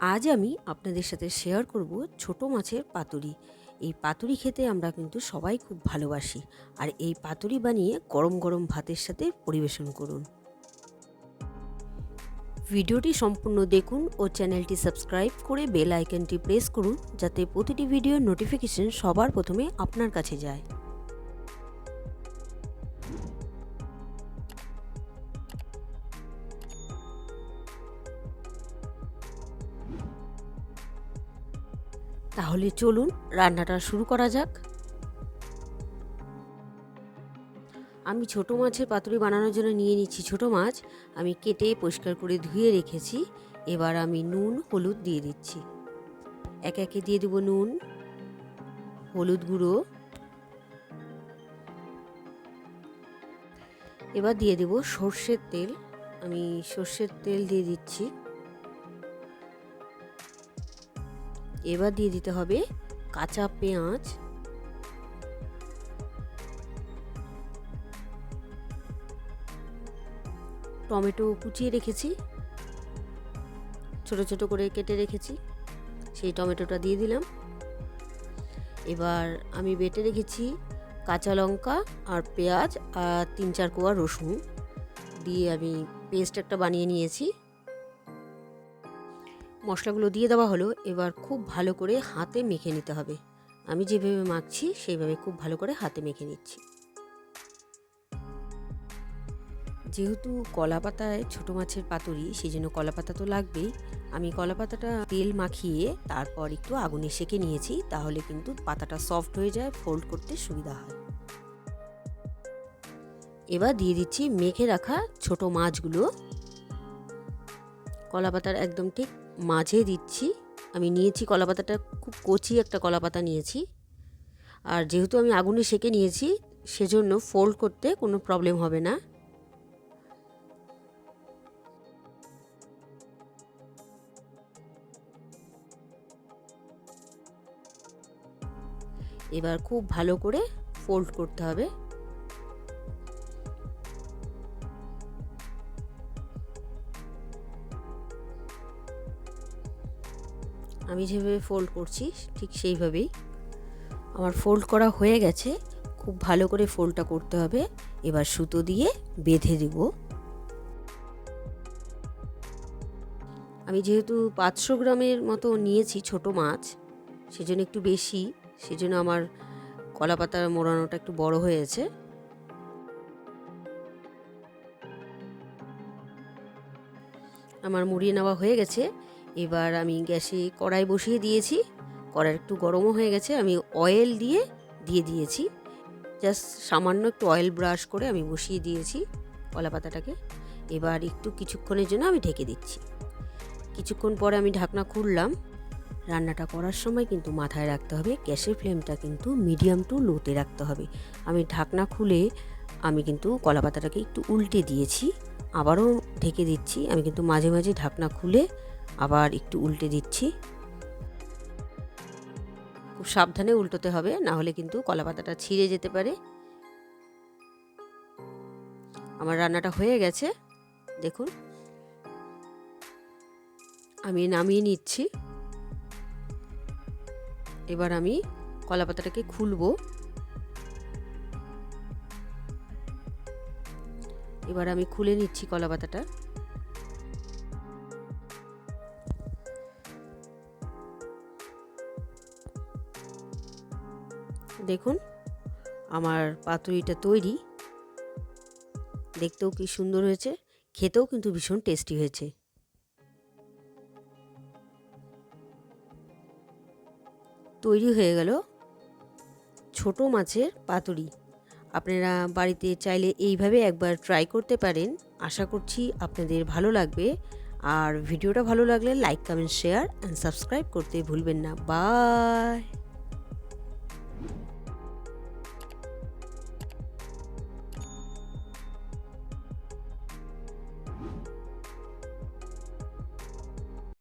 আজ আমি আপনাদের সাথে শেয়ার করব ছোট মাছের পাতুরি। এই পাতুরি খেতে আমরা কিন্তু সবাই খুব ভালোবাসি। আর এই পাতুরি বানিয়ে গরম গরম ভাতের সাথে পরিবেশন করুন। ভিডিওটি সম্পূর্ণ দেখুন ও চ্যানেলটি সাবস্ক্রাইব করে বেল আইকনটি প্রেস করুন যাতে প্রতিটি ভিডিওর নোটিফিকেশন সবার প্রথমে আপনার কাছে যায়। তাহলে চলুন রান্নাটা শুরু করা যাক। আমি ছোট মাছের পাতুরি বানানোর জন্য নিয়ে নিচ্ছি ছোট মাছ। আমি কেটে পরিষ্কার করে ধুয়ে রেখেছি। এবার আমি নুন, হলুদ দিয়ে দিচ্ছি। এক একে দিয়ে দেবো নুন, হলুদ গুঁড়ো। এবার দিয়ে দেবো সর্ষের তেল। আমি সর্ষের তেল দিয়ে দিচ্ছি। এবার দিয়ে দিতে হবে কাঁচা পেঁয়াজ। টমেটো কুচিয়ে রেখেছি। ছোট ছোট করে কেটে রেখেছি। সেই টমেটোটা দিয়ে দিলাম। এবার আমি বেটে রেখেছি কাঁচা লঙ্কা আর পেঁয়াজ আর তিন চার কোয়া রসুন। দিয়ে আমি পেস্ট একটা বানিয়ে নিয়েছি। মশলাগুলো দিয়ে দেওয়া হলো, এবার খুব ভালো করে হাতে মেখে নিতে হবে। আমি যেভাবে মাখছি, সেইভাবে খুব ভালো করে হাতে মেখে নিচ্ছি। যেহেতু কলা পাতায় ছোটো মাছের পাতুরি সেই জন্য কলা পাতা তো লাগবেই। আমি কলা পাতাটা তেল মাখিয়ে তারপর একটু আগুনে সেকে নিয়েছি, তাহলে কিন্তু পাতাটা সফট হয়ে যায়, ফোল্ড করতে সুবিধা হয়। এবার দিয়ে দিচ্ছি মেখে রাখা ছোট মাছগুলো। কলা পাতার একদম ঠিক মাঝে দিচ্ছি। আমি নিয়েছি কলা পাতাটা খুব কচি একটা কলা পাতা নিয়েছি। আর যেহেতু আমি আগুনে সেকে নিয়েছি, সেজন্য ফোল্ড করতে কোনো প্রবলেম হবে না। এবার খুব ভালো করে ফোল্ড করতে হবে। আমি যেভাবে ফোল্ড করছি, ঠিক সেইভাবেই। আমার ফোল্ড করা হয়ে গেছে, খুব ভালো করে ফোল্ডটা করতে হবে। এবার সুতো দিয়ে বেঁধে দেব। আমি যেহেতু পাঁচশো গ্রামের মতো নিয়েছি ছোট মাছ, সেজন্য একটু বেশি, সেজন্য আমার কলা পাতা মোড়ানোটা একটু বড় হয়েছে। আমার মুড়িয়ে নেওয়া হয়ে গেছে। এবার আমি গ্যাসে কড়াই বসিয়ে দিয়েছি। কড়াই একটু গরমও হয়ে গেছে, আমি অয়েল দিয়ে দিয়ে দিয়েছি। জাস্ট সামান্য একটু অয়েল ব্রাশ করে আমি বসিয়ে দিয়েছি কলা পাতাটাকে এবার একটু কিছুক্ষণের জন্য আমি ঢেকে দিচ্ছি। কিছুক্ষণ পরে আমি ঢাকনা খুললাম। রান্নাটা করার সময় কিন্তু মাথায় রাখতে হবে, গ্যাসের ফ্লেমটা কিন্তু মিডিয়াম টু লোতে রাখতে হবে। আমি ঢাকনা খুলে আমি কিন্তু কলা পাতাটাকে একটু উল্টে দিয়েছি। আবারও ঢেকে দিচ্ছি। আমি কিন্তু মাঝে মাঝে ঢাকনা খুলে আবার একটু উল্টে দিচ্ছি। খুব সাবধানে উল্টোতে হবে, না হলে কিন্তু কলা পাতাটা ছিঁড়ে যেতে পারে। আমার রান্নাটা হয়ে গেছে, দেখুন। আমি নামিয়ে নিচ্ছি। এবার আমি কলা পাতাটাকে খুলবো। এবার আমি খুলে নিচ্ছি কলা পাতাটা দেখুন, আমার পাতুরিটা তৈরি। দেখতেও কি সুন্দর হয়েছে, খেতেও কিন্তু ভীষণ টেস্টি হয়েছে। তৈরি হয়ে গেল ছোট মাছের পাতুরি। আপনারা বাড়িতে চাইলে এইভাবে একবার ট্রাই করতে পারেন। আশা করছি আপনাদের ভালো লাগবে। আর ভিডিওটা ভালো লাগলে like comment share and subscribe করতে ভুলবেন না। বাই